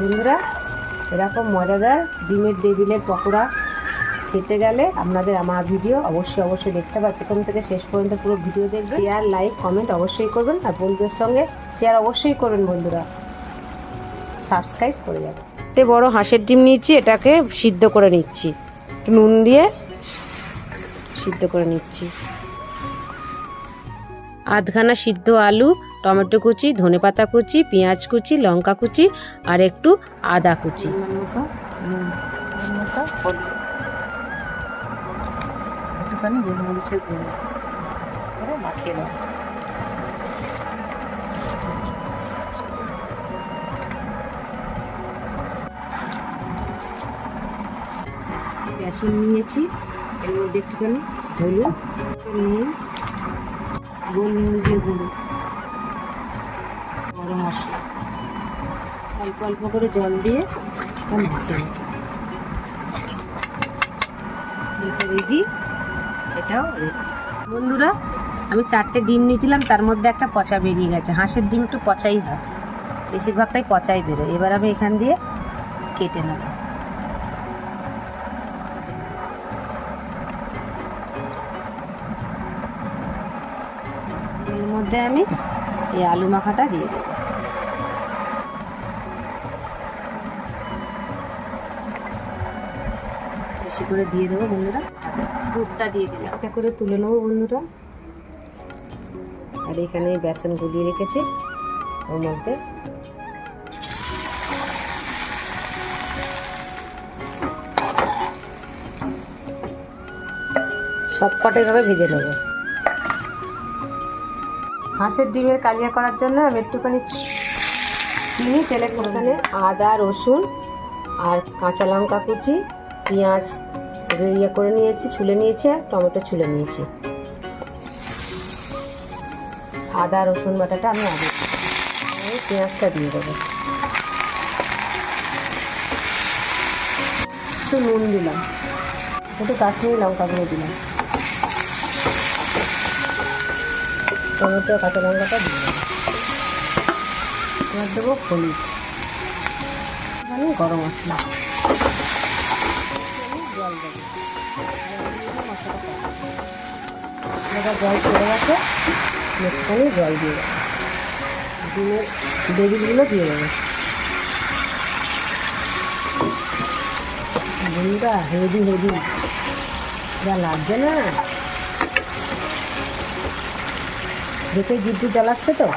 বন্ধুরা এরকম মজাদার ডিমের টেবিলের পকোড়া খেতে গেলে আপনাদের আমার ভিডিও অবশ্যই অবশ্যই দেখতে পাবেন প্রথম থেকে শেষ পর্যন্ত পুরো ভিডিও দেখবেন। শেয়ার লাইক কমেন্ট অবশ্যই করবেন। আর বন্ধুদের সঙ্গে শেয়ার অবশ্যই করবেন বন্ধুরা। সাবস্ক্রাইব করে যাবেন। একটা বড় হাঁসের ডিম নিচ্ছি এটাকে সিদ্ধ করে নিচ্ছি। একটু নুন দিয়ে সিদ্ধ করে নিচ্ছি। আধখানা সিদ্ধ আলু টমেটো কুচি ধনেপাতা কুচি পেঁয়াজ কুচি লঙ্কা কুচি আর একটু আদা কুচি। একটুখানি গোলমরিচের গুঁড়ো করে মাখিয়ে দেবো বেসন নিয়েছি এর মধ্যে একটুখানি হলুদ নুন গোলমরিচের গুঁড়ো। গরম মশলা। অল্প অল্প করে জল দিয়ে মাখিয়ে নেব এটা রেডি এটাও রেডি বন্ধুরা, আমি চারটে ডিম নিয়েছিলাম, তার মধ্যে একটা পচা বেরিয়ে গেছে। হাঁসের ডিম একটু পচাই হয়। বেশিরভাগটাই পচাই বেরোয়। এবার আমি এখান দিয়ে কেটে নেব। এর মধ্যে আমি এই আলু মাখাটা দিয়ে দেবো। বেশি করে দিয়ে দেবো বন্ধুরা। দুধটা দিয়ে দিলাম। একটা করে তুলে নেব বন্ধুরা। আর এখানে বেসন গুলিয়ে রেখেছি। ওর মধ্যে সব কটা এভাবে ভেজে নেব। হাঁসের ডিমের কালিয়া করার জন্য আমি একটুখানি চিনি তেলে ওখানে আদা রসুন আর কাঁচা লঙ্কা কুচি পেঁয়াজ ইয়ে করে নিয়েছি, ছুলে নিয়েছি আর টমেটো ছুলে নিয়েছি। আদা, রসুন বাটাটা আমি আগে পেঁয়াজটা দিয়ে দেবো। একটু নুন দিলাম। একটু কাশ্মীরি লঙ্কা গুঁড়ো দিলাম। টমেটো, কাঁচা লঙ্কাটা দেবো। এবার দেবো হলুদ। মানে গরম মশলা। জল এবার জল চলে গেছে একটুখানি জল দিয়ে দেবো। ডিমের দিয়ে দেবো। বন্ধুরা হেভি হেভি। যা লাগছে না। দেখে জিদ্দু জ্বালাচ্ছে তো?